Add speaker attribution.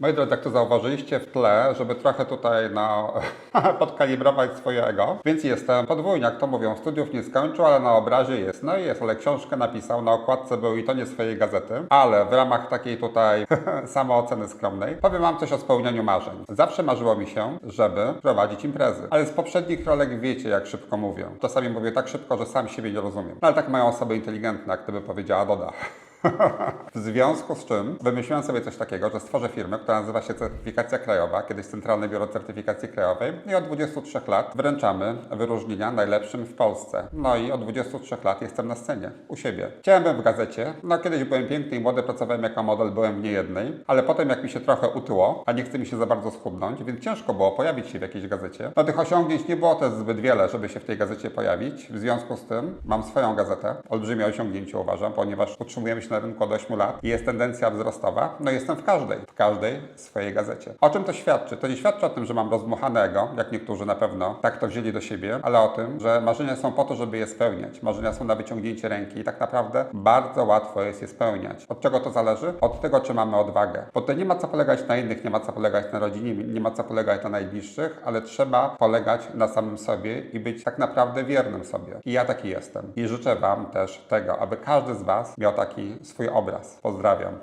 Speaker 1: Moi drodzy, jak to zauważyliście w tle, żeby trochę tutaj no, podkalibrować swoje ego, więc jestem podwójnie, jak to mówią, studiów nie skończył, ale na obrazie jest. No i jest, ale książkę napisał, na okładce był i to nie swojej gazety, ale w ramach takiej tutaj samooceny skromnej powiem wam coś o spełnianiu marzeń. Zawsze marzyło mi się, żeby prowadzić imprezy, ale z poprzednich rolek wiecie, jak szybko mówię. Czasami mówię tak szybko, że sam siebie nie rozumiem. No ale tak mają osoby inteligentne, jak to by powiedziała Doda. W związku z czym wymyśliłem sobie coś takiego, że stworzę firmę, która nazywa się Certyfikacja Krajowa, kiedyś Centralne Biuro Certyfikacji Krajowej i od 23 lat wręczamy wyróżnienia najlepszym w Polsce. No i od 23 lat jestem na scenie, u siebie. Chciałem w gazecie, no kiedyś byłem piękny i młody, pracowałem jako model, byłem w niejednej, ale potem jak mi się trochę utyło, a nie chce mi się za bardzo schudnąć, więc ciężko było pojawić się w jakiejś gazecie. No tych osiągnięć nie było też zbyt wiele, żeby się w tej gazecie pojawić. W związku z tym mam swoją gazetę, olbrzymie osiągnięcie uważam, ponieważ utrzymujemy się na rynku od 8 lat i jest tendencja wzrostowa, no jestem w każdej, w każdej swojej gazecie. O czym to świadczy? To nie świadczy o tym, że mam rozdmuchane ego, jak niektórzy na pewno tak to wzięli do siebie, ale o tym, że marzenia są po to, żeby je spełniać. Marzenia są na wyciągnięcie ręki i tak naprawdę bardzo łatwo jest je spełniać. Od czego to zależy? Od tego, czy mamy odwagę. Bo to nie ma co polegać na innych, nie ma co polegać na rodzinie, nie ma co polegać na najbliższych, ale trzeba polegać na samym sobie i być tak naprawdę wiernym sobie. I ja taki jestem. I życzę Wam też tego, aby każdy z Was miał taki swój obraz. Pozdrawiam.